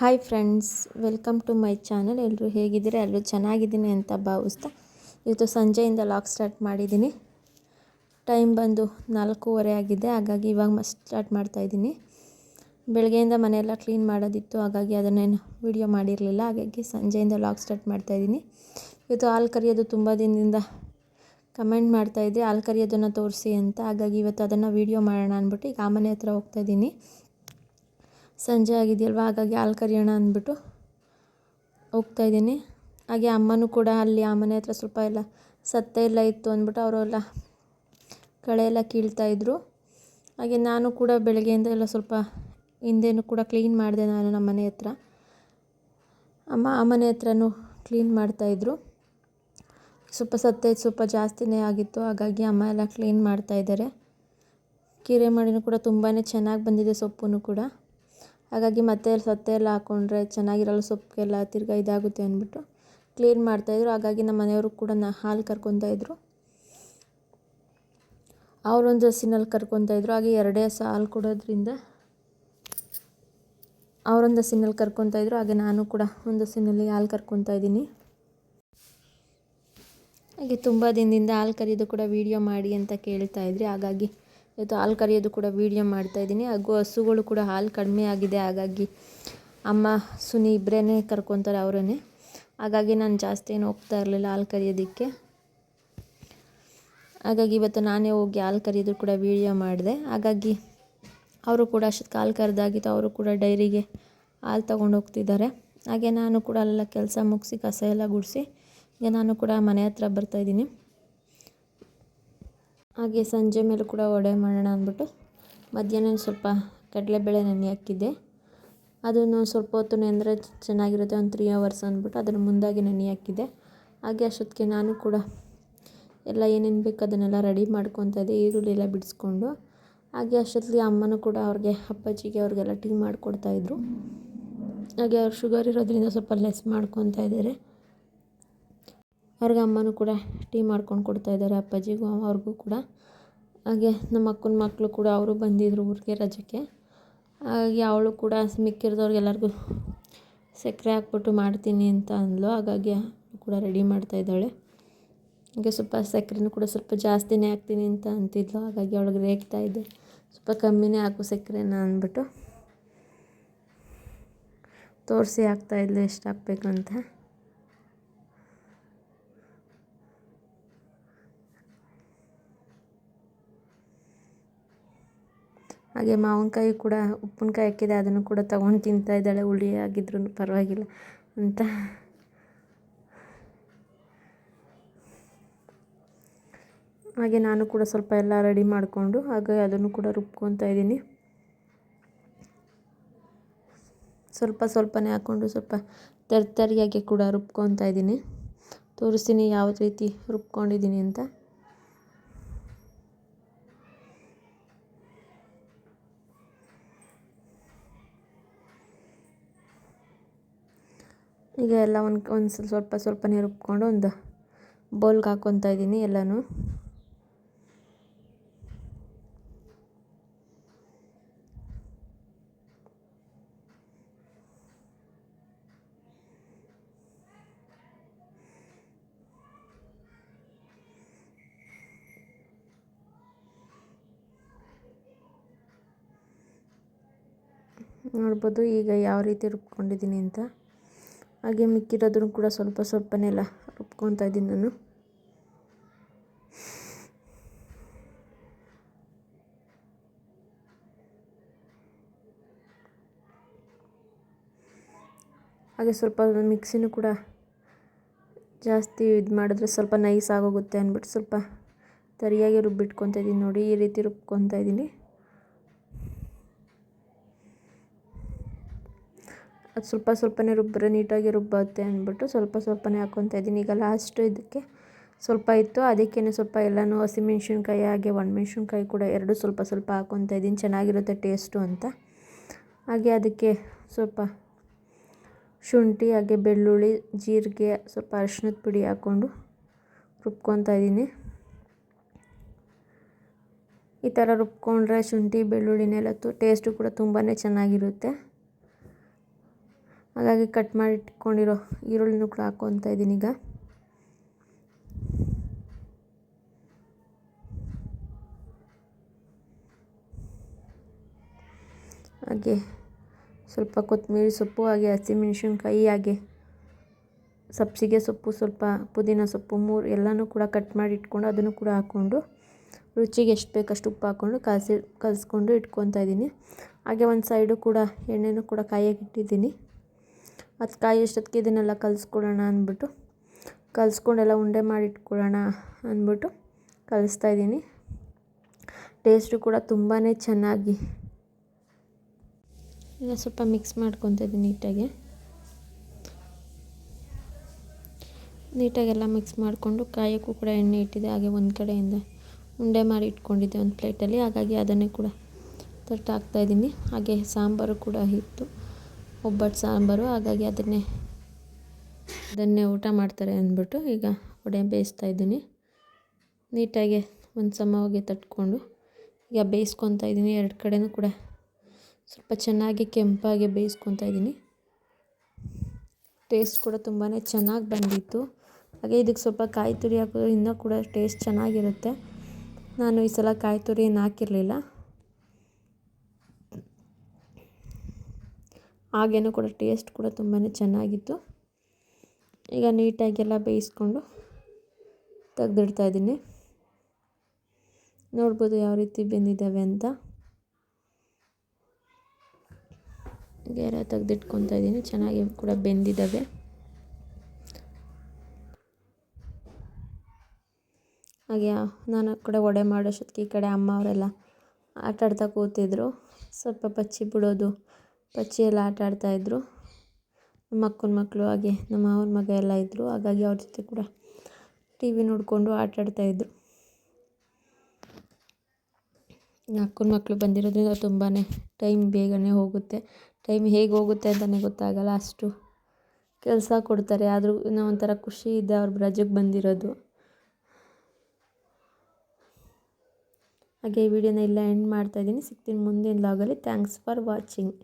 Hi friends, welcome to my channel. ಎಲ್ಲರೂ ಹೇಗಿದ್ದೀರಾ? ಎಲ್ಲರೂ ಚೆನ್ನಾಗಿದ್ದೀನಿ ಅಂತ ಭಾವಿಸ್ತಾ ಇವತ್ತು ಸಂಜೆಯಿಂದ ಲಾಕ್ ಸ್ಟಾರ್ಟ್ ಮಾಡಿದ್ದೀನಿ. ಟೈಮ್ ಬಂದು ನಾಲ್ಕೂವರೆ ಆಗಿದೆ, ಹಾಗಾಗಿ ಇವಾಗ ಸ್ಟಾರ್ಟ್ ಮಾಡ್ತಾಯಿದ್ದೀನಿ ಬೆಳಗ್ಗೆಯಿಂದ ಮನೆಯೆಲ್ಲ ಕ್ಲೀನ್ ಮಾಡೋದಿತ್ತು, ಹಾಗಾಗಿ ಅದನ್ನೇನು ವಿಡಿಯೋ ಮಾಡಿರಲಿಲ್ಲ, ಹಾಗಾಗಿ ಸಂಜೆಯಿಂದ ಲಾಗ್ ಸ್ಟಾರ್ಟ್ ಮಾಡ್ತಾಯಿದ್ದೀನಿ ಇವತ್ತು ಹಾಲು ಕರಿಯೋದು ತುಂಬ ದಿನದಿಂದ ಕಮೆಂಟ್ ಮಾಡ್ತಾಯಿದ್ದೆ ಹಾಲು ಕರಿಯೋದನ್ನು ತೋರಿಸಿ ಅಂತ, ಹಾಗಾಗಿ ಇವತ್ತು ಅದನ್ನು ವೀಡಿಯೋ ಮಾಡೋಣ ಅಂದ್ಬಿಟ್ಟು ಈಗ ಆ ಮನೆ ಹತ್ರ ಹೋಗ್ತಾಯಿದ್ದೀನಿ ಸಂಜೆ ಆಗಿದೆಯಲ್ವ? ಹಾಗಾಗಿ ಹಾಲು ಕರಿಯೋಣ ಅಂದ್ಬಿಟ್ಟು ಹೋಗ್ತಾಯಿದ್ದೀನಿ ಹಾಗೆ ಅಮ್ಮನೂ ಕೂಡ ಅಲ್ಲಿ ಆ ಮನೆ ಹತ್ರ ಸ್ವಲ್ಪ ಎಲ್ಲ ಸತ್ತೆ ಎಲ್ಲ ಇತ್ತು ಅಂದ್ಬಿಟ್ಟು ಅವರೆಲ್ಲ ಕಳೆ ಎಲ್ಲ ಕೀಳ್ತಾಯಿದ್ರು ಹಾಗೆ ನಾನು ಕೂಡ ಬೆಳಗ್ಗೆಯಿಂದ ಎಲ್ಲ ಸ್ವಲ್ಪ ಹಿಂದೆನೂ ಕೂಡ ಕ್ಲೀನ್ ಮಾಡಿದೆ ನಾನು ನಮ್ಮ ಮನೆ ಹತ್ರ. ಅಮ್ಮ ಆ ಮನೆ ಹತ್ರನೂ ಕ್ಲೀನ್ ಮಾಡ್ತಾಯಿದ್ರು ಸ್ವಲ್ಪ ಸತ್ತೆ ಸ್ವಲ್ಪ ಜಾಸ್ತಿನೇ ಆಗಿತ್ತು, ಹಾಗಾಗಿ ಅಮ್ಮ ಎಲ್ಲ ಕ್ಲೀನ್ ಮಾಡ್ತಾಯಿದ್ದಾರೆ ಕೀರೆ ಮಾಡಿನೂ ಕೂಡ ತುಂಬಾ ಚೆನ್ನಾಗಿ ಬಂದಿದೆ ಸೊಪ್ಪು ಕೂಡ. ಹಾಗಾಗಿ ಮತ್ತೆ ಸತ್ತೆ ಎಲ್ಲ ಹಾಕ್ಕೊಂಡ್ರೆ ಚೆನ್ನಾಗಿರಲ್ಲ ಸೊಪ್ಪಿಗೆಲ್ಲ ತಿರ್ಗಾ ಇದಾಗುತ್ತೆ ಅಂದ್ಬಿಟ್ಟು ಕ್ಲೀನ್ ಮಾಡ್ತಾಯಿದ್ರು ಹಾಗಾಗಿ ನಮ್ಮ ಮನೆಯವರು ಕೂಡ ನಾ ಹಾಲು ಕರ್ಕೊತಾಯಿದ್ರು ಅವರೊಂದು ಹಸಿನಲ್ಲಿ ಕರ್ಕೊತಾಯಿದ್ರು ಹಾಗೆ ಎರಡೇ ಹಸು ಹಾಲು ಕೊಡೋದ್ರಿಂದ ಅವರೊಂದು ಹಸಿನಲ್ಲಿ ಕರ್ಕೊತಾಯಿದ್ರು ಹಾಗೆ ನಾನು ಕೂಡ ಒಂದು ಹಸಿನಲ್ಲಿ ಹಾಲು ಕರ್ಕೊತಾ ಇದ್ದೀನಿ. ಹಾಗೆ ತುಂಬ ದಿನದಿಂದ ಹಾಲು ಕರೆಯೋದು ಕೂಡ ವೀಡಿಯೋ ಮಾಡಿ ಅಂತ ಕೇಳ್ತಾ ಇದ್ರಿ. ಹಾಗಾಗಿ ಇವತ್ತು ಹಾಲು ಕರೆಯೋದು ಕೂಡ ವೀಡಿಯೋ ಮಾಡ್ತಾಯಿದ್ದೀನಿ ಹಾಗೂ ಹಸುಗಳು ಕೂಡ ಹಾಲು ಕಡಿಮೆ ಆಗಿದೆ. ಹಾಗಾಗಿ ಅಮ್ಮ, ಸುನಿ ಇಬ್ಬರೇ ಕರ್ಕೊತಾರೆ ಅವರೇ ಹಾಗಾಗಿ ನಾನು ಜಾಸ್ತಿ ಏನು ಹೋಗ್ತಾ ಇರಲಿಲ್ಲ ಹಾಲು ಕರೆಯೋದಕ್ಕೆ. ಹಾಗಾಗಿ ಇವತ್ತು ನಾನೇ ಹೋಗಿ ಹಾಲು ಕರೆಯೋದು ಕೂಡ ವೀಡಿಯೋ ಮಾಡಿದೆ. ಹಾಗಾಗಿ ಅವರು ಕೂಡ ಅಷ್ಟೊತ್ತು ಹಾಲು ಕರೆದಾಗಿತ್ತು. ಅವರು ಕೂಡ ಡೈರಿಗೆ ಹಾಲು ತೊಗೊಂಡು ಹೋಗ್ತಿದ್ದಾರೆ. ಹಾಗೆ ನಾನು ಕೂಡ ಅಲ್ಲೆಲ್ಲ ಕೆಲಸ ಮುಗಿಸಿ, ಕಸ ಎಲ್ಲ ಗುಡಿಸಿ ಈಗ ನಾನು ಕೂಡ ಮನೆ ಹತ್ರ ಬರ್ತಾಯಿದ್ದೀನಿ ಹಾಗೆ ಸಂಜೆ ಮೇಲೆ ಕೂಡ ವಡೆ ಮಾಡೋಣ ಅಂದ್ಬಿಟ್ಟು ಮಧ್ಯಾಹ್ನ ಸ್ವಲ್ಪ ಕಡಲೆಬೇಳೆ ನೆನೆ ಹಾಕಿದ್ದೆ. ಅದನ್ನು ಸ್ವಲ್ಪ ಹೊತ್ತು ನೆಂದರೆ ಚೆನ್ನಾಗಿರುತ್ತೆ, ಒಂದು ತ್ರೀ ಅವರ್ಸ್ ಅಂದ್ಬಿಟ್ಟು ಅದನ್ನು ಮುಂದಾಗಿ ನೆನೆ ಹಾಕಿದ್ದೆ. ಹಾಗೆ ಅಷ್ಟೊತ್ತಿಗೆ ನಾನು ಕೂಡ ಎಲ್ಲ ಏನೇನು ಬೇಕು ಅದನ್ನೆಲ್ಲ ರೆಡಿ ಮಾಡ್ಕೊತಾ ಇದ್ದೆ, ಈರುಳ್ಳಿ ಎಲ್ಲ ಬಿಡಿಸ್ಕೊಂಡು. ಹಾಗೆ ಅಷ್ಟೊತ್ತಿಗೆ ಅಮ್ಮನೂ ಕೂಡ ಅವ್ರಿಗೆ, ಅಪ್ಪಾಜಿಗೆ ಅವ್ರಿಗೆಲ್ಲ ಟೀ ಮಾಡಿಕೊಡ್ತಾಯಿದ್ರು ಹಾಗೆ ಅವ್ರು ಶುಗರ್ ಇರೋದ್ರಿಂದ ಸ್ವಲ್ಪ ಲೆಸ್ ಮಾಡ್ಕೊತಾ ಇದ್ದಾರೆ. ಅವ್ರಿಗೆ ಅಮ್ಮನೂ ಕೂಡ ಟೀ ಮಾಡ್ಕೊಂಡು ಕೊಡ್ತಾ ಇದ್ದಾರೆ, ಅಪ್ಪಾಜಿಗೂ, ಅವ್ರಿಗೂ ಕೂಡ. ಹಾಗೆ ನಮ್ಮ ಅಕ್ಕನ ಮಕ್ಕಳು ಕೂಡ ಅವರು ಬಂದಿದ್ದರು ಊರಿಗೆ ರಜಕ್ಕೆ. ಹಾಗಾಗಿ ಅವಳು ಕೂಡ ಮಿಕ್ಕಿರ್ದವ್ರಿಗೆಲ್ಲರಿಗೂ ಸಕ್ಕರೆ ಹಾಕ್ಬಿಟ್ಟು ಮಾಡ್ತೀನಿ ಅಂತ ಅಂದಳು ಹಾಗಾಗಿ ಕೂಡ ರೆಡಿ ಮಾಡ್ತಾಯಿದ್ದಾಳೆ ಹಾಗೆ ಸ್ವಲ್ಪ ಸಕ್ಕರೆನೂ ಕೂಡ ಸ್ವಲ್ಪ ಜಾಸ್ತಿನೇ ಹಾಕ್ತೀನಿ ಅಂತ ಅಂತಿದ್ಲು. ಹಾಗಾಗಿ ಅವಳಿಗೆ ರೇಗ್ತಾ ಇದ್ದೆ. ಸ್ವಲ್ಪ ಕಮ್ಮಿನೇ ಹಾಕು ಸಕ್ಕರೆನ ಅಂದ್ಬಿಟ್ಟು. ತೋರಿಸಿ ಹಾಕ್ತಾಯಿದ್ಲು ಎಷ್ಟು ಹಾಕ್ಬೇಕು ಅಂತ ಹಾಗೆ ಮಾವಿನ್ಕಾಯಿ ಕೂಡ, ಉಪ್ಪಿನಕಾಯಿ ಹಾಕಿದೆ ಅದನ್ನು ಕೂಡ ತೊಗೊಂಡು ತಿಂತಾ ಇದ್ದಾಳೆ. ಹುಳಿ ಆಗಿದ್ರೂ ಪರವಾಗಿಲ್ಲ ಅಂತ. ಹಾಗೆ ನಾನು ಕೂಡ ಸ್ವಲ್ಪ ಎಲ್ಲ ರೆಡಿ ಮಾಡಿಕೊಂಡು ಹಾಗೆ ಅದನ್ನು ಕೂಡ ರುಬ್ಕೊತಾ ಇದ್ದೀನಿ. ಸ್ವಲ್ಪ ಸ್ವಲ್ಪನೇ ಹಾಕ್ಕೊಂಡು ಸ್ವಲ್ಪ ತರ್ತರಿಯಾಗಿ ಕೂಡ ರುಬ್ಕೊತಾ ಇದ್ದೀನಿ. ತೋರಿಸ್ತೀನಿ ಯಾವ ರೀತಿ ರುಬ್ಕೊಂಡಿದ್ದೀನಿ ಅಂತ. ಈಗ ಎಲ್ಲ ಒಂದು ಒಂದು ಸ್ವಲ್ಪ ಸ್ವಲ್ಪನೇ ರುಬ್ಕೊಂಡು ಒಂದು ಬೌಲ್ಗೆ ಹಾಕ್ಕೊತಾ ಇದ್ದೀನಿ ಎಲ್ಲನೂ. ನೋಡ್ಬೋದು ಈಗ ಯಾವ ರೀತಿ ರುಬ್ಕೊಂಡಿದ್ದೀನಿ ಅಂತ. ಹಾಗೆ ಮಿಕ್ಕಿರೋದನ್ನು ಕೂಡ ಸ್ವಲ್ಪ ಸ್ವಲ್ಪನೆಲ್ಲ ರುಬ್ಕೊತಾ ಇದ್ದೀನಿ ನಾನು. ಹಾಗೆ ಸ್ವಲ್ಪ ಮಿಕ್ಸಿನೂ ಕೂಡ ಜಾಸ್ತಿ ಇದು ಮಾಡಿದ್ರೆ ಸ್ವಲ್ಪ ನೈಸ್ ಆಗೋಗುತ್ತೆ ಅಂದ್ಬಿಟ್ಟು ಸ್ವಲ್ಪ ಸರಿಯಾಗಿ ರುಬ್ಬಿಟ್ಕೊತಾ ಇದ್ದೀನಿ ನೋಡಿ ಈ ರೀತಿ ರುಬ್ಕೊತಾ ಇದ್ದೀನಿ. ಅದು ಸ್ವಲ್ಪ ಸ್ವಲ್ಪನೇ ರುಬ್ಬಿದ್ರೆ ನೀಟಾಗಿ ರುಬ್ಬುತ್ತೆ ಅಂದ್ಬಿಟ್ಟು ಸ್ವಲ್ಪ ಸ್ವಲ್ಪನೇ ಹಾಕ್ಕೊತಾ ಇದ್ದೀನಿ. ಈಗ ಲಾಸ್ಟು ಇದಕ್ಕೆ ಸ್ವಲ್ಪ ಇತ್ತು. ಅದಕ್ಕೇ ಸ್ವಲ್ಪ ಎಲ್ಲನೂ ಹಸಿಮೆಣ್ಸಿನ್ಕಾಯಿ ಹಾಗೆ ಒಣ ಒಣಮೆಣ್ಸಿನ್ಕಾಯಿ ಕೂಡ ಎರಡು ಸ್ವಲ್ಪ ಸ್ವಲ್ಪ ಹಾಕ್ಕೊತಾ ಇದ್ದೀನಿ. ಚೆನ್ನಾಗಿರುತ್ತೆ ಟೇಸ್ಟು ಅಂತ. ಹಾಗೆ ಅದಕ್ಕೆ ಸ್ವಲ್ಪ ಶುಂಠಿ, ಹಾಗೆ ಬೆಳ್ಳುಳ್ಳಿ, ಜೀರಿಗೆ, ಸ್ವಲ್ಪ ಅರಿಶಿನದ ಪುಡಿ ಹಾಕ್ಕೊಂಡು ರುಬ್ಕೊತಾ ಇದ್ದೀನಿ. ಈ ಥರ ರುಬ್ಕೊಂಡ್ರೆ ಶುಂಠಿ, ಬೆಳ್ಳುಳ್ಳಿನೆಲ್ಲ ತು ಟೇಸ್ಟು ಕೂಡ ತುಂಬಾ ಚೆನ್ನಾಗಿರುತ್ತೆ. ಹಾಗಾಗಿ ಕಟ್ ಮಾಡಿ ಇಟ್ಕೊಂಡಿರೋ ಈರುಳ್ಳಿನೂ ಕೂಡ ಹಾಕ್ಕೊತಾ ಇದ್ದೀನಿ ಈಗ. ಹಾಗೆ ಸ್ವಲ್ಪ ಕೊತ್ತಂಬರಿ ಸೊಪ್ಪು, ಹಾಗೆ ಹಸಿಮೆಣಸಿನ್ಕಾಯಿ ಹಾಗೆ ಸಬ್ಸಿಗೆ ಸೊಪ್ಪು, ಸ್ವಲ್ಪ ಪುದೀನ ಸೊಪ್ಪು ಮೂರು ಎಲ್ಲನೂ ಕೂಡ ಕಟ್ ಮಾಡಿ ಇಟ್ಕೊಂಡು ಅದನ್ನು ಕೂಡ ಹಾಕ್ಕೊಂಡು ರುಚಿಗೆ ಎಷ್ಟು ಬೇಕಷ್ಟು ಉಪ್ಪು ಹಾಕ್ಕೊಂಡು ಕಲಸಿ, ಕಲಸ್ಕೊಂಡು ಇಟ್ಕೊತಾ ಇದ್ದೀನಿ. ಹಾಗೆ ಒಂದು ಸೈಡು ಕೂಡ ಎಣ್ಣೆನೂ ಕೂಡ ಕಾಯಕ್ಕೆ ಅದು ಕಾಯಿ ಎಷ್ಟೊತ್ತಿಗೆ ಇದನ್ನೆಲ್ಲ ಕಲಿಸ್ಕೊಡೋಣ ಅಂದ್ಬಿಟ್ಟು, ಕಲಿಸ್ಕೊಂಡೆಲ್ಲ ಉಂಡೆ ಮಾಡಿ ಇಟ್ಕೊಳ್ಳೋಣ ಅಂದ್ಬಿಟ್ಟು ಕಲಿಸ್ತಾ ಇದ್ದೀನಿ. ಟೇಸ್ಟು ಕೂಡ ತುಂಬಾ ಚೆನ್ನಾಗಿ. ಈಗ ಸ್ವಲ್ಪ ಮಿಕ್ಸ್ ಮಾಡ್ಕೊತಾ ಇದ್ದೀನಿ ನೀಟಾಗಿ. ನೀಟಾಗೆಲ್ಲ ಮಿಕ್ಸ್ ಮಾಡಿಕೊಂಡು ಕಾಯೋಕ್ಕೂ ಕೂಡ ಎಣ್ಣೆ ಇಟ್ಟಿದೆ, ಹಾಗೆ ಒಂದು ಕಡೆಯಿಂದ ಉಂಡೆ ಮಾಡಿ ಇಟ್ಕೊಂಡಿದ್ದೆ ಒಂದು ಪ್ಲೇಟಲ್ಲಿ. ಹಾಗಾಗಿ ಅದನ್ನೇ ಕೂಡ ತಟ್ಟು ಹಾಕ್ತಾಯಿದ್ದೀನಿ ಹಾಗೆ ಸಾಂಬಾರು ಕೂಡ ಇತ್ತು. ಒಬ್ಬಟ್ಟು ಸಾಂಬಾರು ಹಾಗಾಗಿ ಅದನ್ನೇ ಅದನ್ನೇ ಊಟ ಮಾಡ್ತಾರೆ ಅಂದ್ಬಿಟ್ಟು ಈಗ ವಡೆ ಬೇಯಿಸ್ತಾ ಇದ್ದೀನಿ. ನೀಟಾಗಿ ಒಂದು ಸಮವಾಗಿ ತಟ್ಕೊಂಡು ಈಗ ಬೇಯಿಸ್ಕೊತಾ ಇದ್ದೀನಿ. ಎರಡು ಕಡೆಯೂ ಕೂಡ ಸ್ವಲ್ಪ ಚೆನ್ನಾಗಿ ಕೆಂಪಾಗಿ ಬೇಯಿಸ್ಕೊತಾ ಇದ್ದೀನಿ. ಟೇಸ್ಟ್ ಕೂಡ ತುಂಬಾ ಚೆನ್ನಾಗಿ ಬಂದಿತ್ತು. ಹಾಗೆ ಇದಕ್ಕೆ ಸ್ವಲ್ಪ ಕಾಯಿ ತುರಿ ಹಾಕಿದ್ರೆ ಇನ್ನೂ ಕೂಡ ಟೇಸ್ಟ್ ಚೆನ್ನಾಗಿರುತ್ತೆ. ನಾನು ಈ ಸಲ ಕಾಯಿ ತುರಿ ಏನು ಹಾಕಿರಲಿಲ್ಲ. ಹಾಗೇನೂ ಕೂಡ ಟೇಸ್ಟ್ ಕೂಡ ತುಂಬಾ ಚೆನ್ನಾಗಿತ್ತು. ಈಗ ನೀಟಾಗೆಲ್ಲ ಬೇಯಿಸ್ಕೊಂಡು ತೆಗ್ದಿಡ್ತಾ ಇದ್ದೀನಿ. ನೋಡ್ಬೋದು ಯಾವ ರೀತಿ ಬೆಂದಿದ್ದಾವೆ ಅಂತ. ಗೇರ ತೆಗೆದಿಟ್ಕೊತಾ ಇದ್ದೀನಿ. ಚೆನ್ನಾಗಿ ಕೂಡ ಬೆಂದಿದ್ದಾವೆ. ಹಾಗೆ ನಾನು ಕೂಡ ವಡೆ ಮಾಡೋಷ್ಟೊತ್ತಿಗೆ ಈ ಕಡೆ ಅಮ್ಮ ಅವರೆಲ್ಲ ಆಟಾಡ್ತಾ ಕೂತಿದ್ರು. ಸ್ವಲ್ಪ ಪಚ್ಚಿ ಬಿಡೋದು ಪಚ್ಚಿ ಎಲ್ಲ ಆಟ ಆಡ್ತಾಯಿದ್ರು ನಮ್ಮ ಅಕ್ಕನ ಮಕ್ಕಳು ಹಾಗೆ ನಮ್ಮ ಮಾವನ ಮಗ ಎಲ್ಲ ಇದ್ದರು ಹಾಗಾಗಿ ಅವ್ರ ಜೊತೆ ಕೂಡ ಟಿ ವಿ ನೋಡಿಕೊಂಡು ಆಟ ಆಡ್ತಾಯಿದ್ರು ಅಕ್ಕನ ಮಕ್ಕಳು ಬಂದಿರೋದ್ರಿಂದ ತುಂಬಾ ಟೈಮ್ ಬೇಗನೆ ಹೋಗುತ್ತೆ. ಟೈಮ್ ಹೇಗೆ ಹೋಗುತ್ತೆ ಅಂತಲೇ ಗೊತ್ತಾಗಲ್ಲ. ಅಷ್ಟು ಕೆಲಸ ಕೊಡ್ತಾರೆ. ಆದರೂ ಇನ್ನೂ ಒಂಥರ ಖುಷಿ ಇದೆ ಅವ್ರ ರಜೆಗೆ ಬಂದಿರೋದು. ಹಾಗೆ ಈ ವಿಡಿಯೋನ ಇಲ್ಲ ಎಂಡ್ ಮಾಡ್ತಾಯಿದ್ದೀನಿ ಸಿಗ್ತೀನಿ ಮುಂದಿನ ಲಾಗಲ್ಲಿ ಥ್ಯಾಂಕ್ಸ್ ಫಾರ್ ವಾಚಿಂಗ್